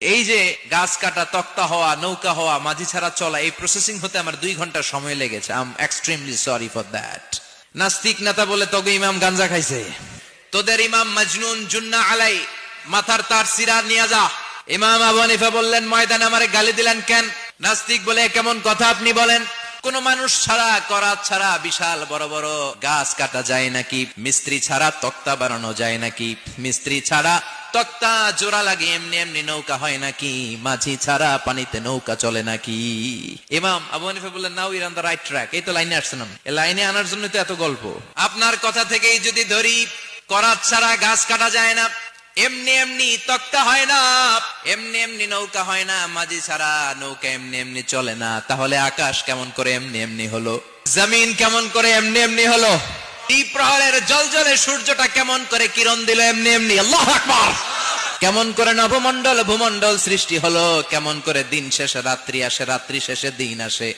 এই যে গাছ কাটা, তক্তা হওয়া, নৌকা হওয়া, মাঝি ছাড়া চলা, এই প্রসেসিং হতে আমার দুই ঘণ্টা সময় লেগেছে। I am extremely sorry for that নাস্তিক নেতা বলে তোকে ইমাম গাঞ্জা খাইছে। তোদের ইমাম মজনুন জুন্না আলাই, মাথার তার সিরা নিয়ে যা। ইমাম আবু হানিফা বললেন, ময়দানে আমারে গালি দিলেন কেন? নাস্তিক বলে, কেমন কথা আপনি বলেন? কোন মানুষ ছাড়া, করা ছাড়া বিশাল বড় বড় গাছ কাটা যায় নাকি? মিস্ত্রি ছাড়া তক্তা বানানো যায় নাকি? মিস্ত্রি ছাড়া তক্তা জোড়া লাগে, এমনি এমনি নৌকা হয় নাকি? মাঝি ছাড়া পানিতে নৌকা চলে নাকি? ইমাম আবু হানিফা বললেন নাও ইর অন দ্য রাইট ট্র্যাক এই তো লাইনে আসছিলাম এই লাইনে আনার জন্য তো এত গল্প। আপনার কথা থেকেই যদি ধরি, করাত ছাড়া গাছ কাটা যায় না। এমনি এমনি তক্তা হয় না, এমনি এমনি নৌকা হয় না। মাঝি ছাড়া নৌকা এমনি এমনি চলে না। তাহলে আকাশ কেমন করে এমনি এমনি হলো? জমিন কেমন করে এমনি এমনি হলো? এই প্রহরের জল জলে সূর্যটা কেমন করে কিরণ দিল এমনি এমনি। আল্লাহ আকবার! কেমন করে নবমণ্ডল ভূমণ্ডল সৃষ্টি হলো, কেমন করে দিন শেষে, রাত্রি আসে, রাত্রি শেষে দিন আসে।